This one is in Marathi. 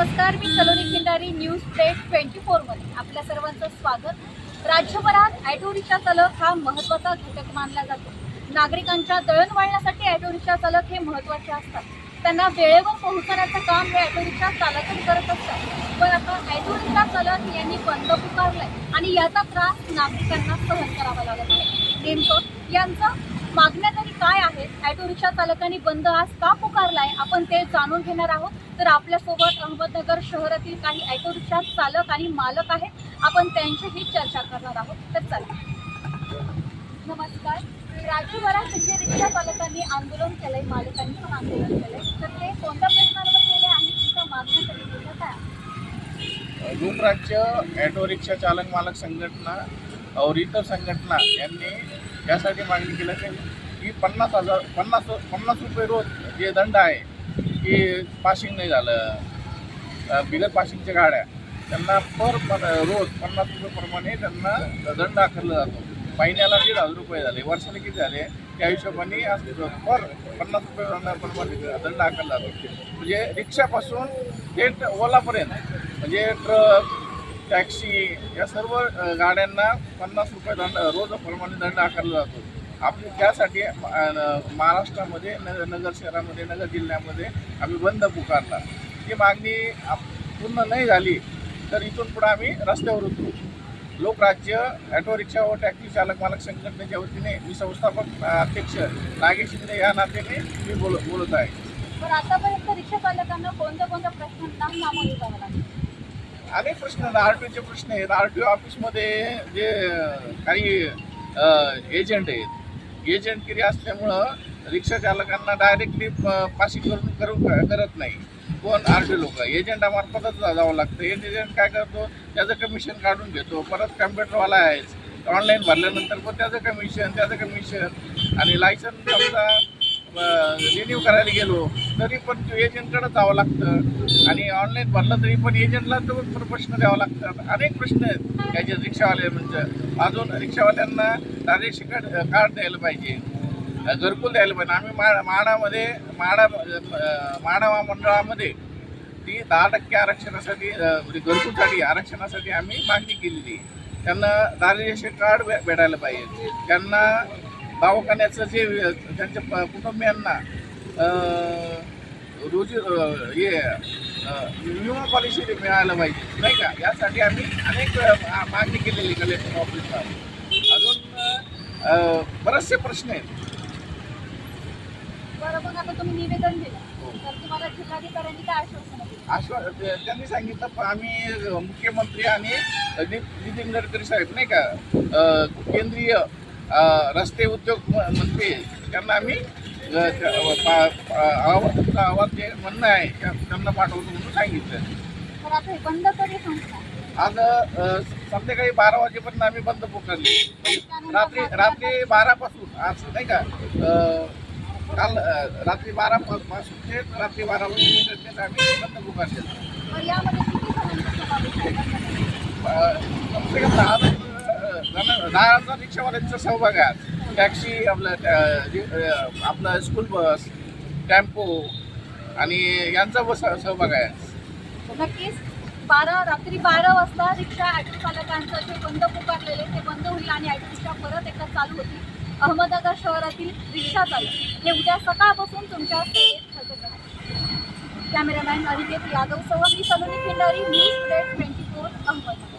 नमस्कार मी Saloni Khindari news plate twenty फोरमध्ये आपल्या सर्वांचं स्वागत. राज्यभरात ॲटो रिक्षा चालक हा महत्त्वाचा घटक मानला जातो. नागरिकांच्या दळणवळणासाठी ॲटो रिक्षा चालक हे महत्त्वाचे असतात. त्यांना वेळेवर पोहोचण्याचं काम हे ॲटो रिक्षा चालकच करत असतात. पण आता ॲटो रिक्षा चालक यांनी बंद पुकारलाय आणि याचा त्रास नागरिकांना सहन करावा लागत आहे. नेमकं यांचं मागण्या तरी काय आहेत? ॲटो रिक्षा चालकांनी बंद आज का पुकारलाय? आपण ते जाणून घेणार आहोत. तर आपल्यासोबत अहमदनगर शहरातील काही ॲटो रिक्षा चालक आणि मालक आहेत. आपण त्यांच्याशी चर्चा करणार आहोत. तर चला. नमस्कार. राज्यभरात जे रिक्षा चालकांनी आंदोलन केलंय मालकांनी पण आंदोलन केलंय. तर ते कोणत्या प्रश्नांवर केले आणि तुमच्या मागण्या तरी काय धूम राज्य ॲटो रिक्षा चालक मालक संघटना और इतर संघटना यांनी यासाठी मागणी केलं की की पन्नास हजार पन्नास पन्नास रुपये रोज जे दंड आहे की पासिंग नाही झालं बिगर पासिंगच्या गाड्या त्यांना पर रोज पन्नास रुपयेप्रमाणे त्यांना दंड आकारला जातो. महिन्याला दीड हजार रुपये झाले वर्षाला किती झाले त्या हिशोबाने आज पर पन्नास रुपये दंडाप्रमाणे दंड आकारला जातो. म्हणजे रिक्षापासून थेट ओलापर्यंत म्हणजे ट्रक टॅक्सी या सर्व गाड्यांना पन्नास रुपये दंड रोजप्रमाणे दंड आकारला जातो. आपली त्यासाठी महाराष्ट्रामध्ये नगर नगर शहरामध्ये नगर जिल्ह्यामध्ये आम्ही बंद पुकारला. ती मागणी आप- पूर्ण नाही झाली तर इथून पुढे आम्ही रस्त्यावर उतरू. लोकराज्य ऑटो रिक्षा व टॅक्सी चालक मालक संघटनेच्या वतीने मी संस्थापक अध्यक्ष नागेश शिंदे या नात्याने मी बोल बोलत आहे. पण आतापर्यंत रिक्षा चालकांना कोणत्या कोणत्या प्रश्नांना सामोरे जावं लागेल? अनेक प्रश्न आर टी ओचे प्रश्न आहेत. आर टी ओ ऑफिसमध्ये जे काही एजंट आहेत. एजंट किरी असल्यामुळं रिक्षा चालकांना डायरेक्टली पासिंग करून करू करत नाही. कोण? आर टी लोक. एजंटामार्फतच जावं लागतं. एजंट काय करतो? त्याचं कमिशन काढून घेतो. परत कम्प्युटरवाला आहेच ऑनलाईन भरल्यानंतर पण त्याचं कमिशन त्याचं कमिशन आणि लायसन्स समजा रिन्यू करायला गेलो तरी पण तो एजंटकडे जावं लागतं. आणि ऑनलाईन भरलं तरी पण एजंटला तर प्रश्न द्यावं लागतात अनेक प्रश्न आहेत. त्याचे रिक्षावाले म्हणजे अजून रिक्षावाल्यांना रेशन कार्ड कार्ड द्यायला पाहिजे. घरकुल द्यायला पाहिजे. आम्ही मा माडामध्ये माडा माडावा माडा मंडळामध्ये ती दहा टक्के आरक्षणासाठी म्हणजे घरकुलसाठी आरक्षणासाठी आम्ही मागणी केलेली त्यांना दारिद्र्य कार्ड भे- भेटायला पाहिजे. त्यांना दवाखान्याचं जे त्यांच्या प- कुटुंबियांना रोजी हे विमा पॉलिसी मिळायला पाहिजे नाही का? यासाठी आम्ही अनेक मागणी केलेली कलेक्टर ऑफिसला. अजून बरेचसे प्रश्न आहेत. ते- त्यांनी सांगितलं आम्ही मुख्यमंत्री आणि नितीन गडकरी साहेब नाही का? केंद्रीय रस्ते उद्योग मंत्री त्यांना आम्ही आवाज तुमचा आवाज जे म्हणणं आहे त्या- त्यांना पाठवतो म्हणून सांगितलं. हे बंद आज संध्याकाळी बारा वाजेपर्यंत आम्ही बंद पुकारली रात्री रात्री बारापासून आज नाही का काल रात्री बारा पासून ते रात्री बारा वाजेपर्यंत आम्ही बंद पुकारले कम दहा रिक्षावाल्यांचा सहभाग आहे. टॅक्सी आपलं आपलं स्कूल बस टेम्पो आणि यांचा बस सहभाग आहे. तर नक्कीच बारा रात्री बारा वाजता रिक्षा ॲटो चालकांचं जे बंद पुकारलेले ते बंद होईल आणि ॲटो रिक्षा परत एकदा चालू होतील. अहमदनगर शहरातील रिक्षा चालक हे उद्या सकाळपासून तुमच्या सेवेत हजर राहतील. कॅमेरामॅन अनिकेत यादवसह मी Saloni Khindari news twenty four Ahmednagar.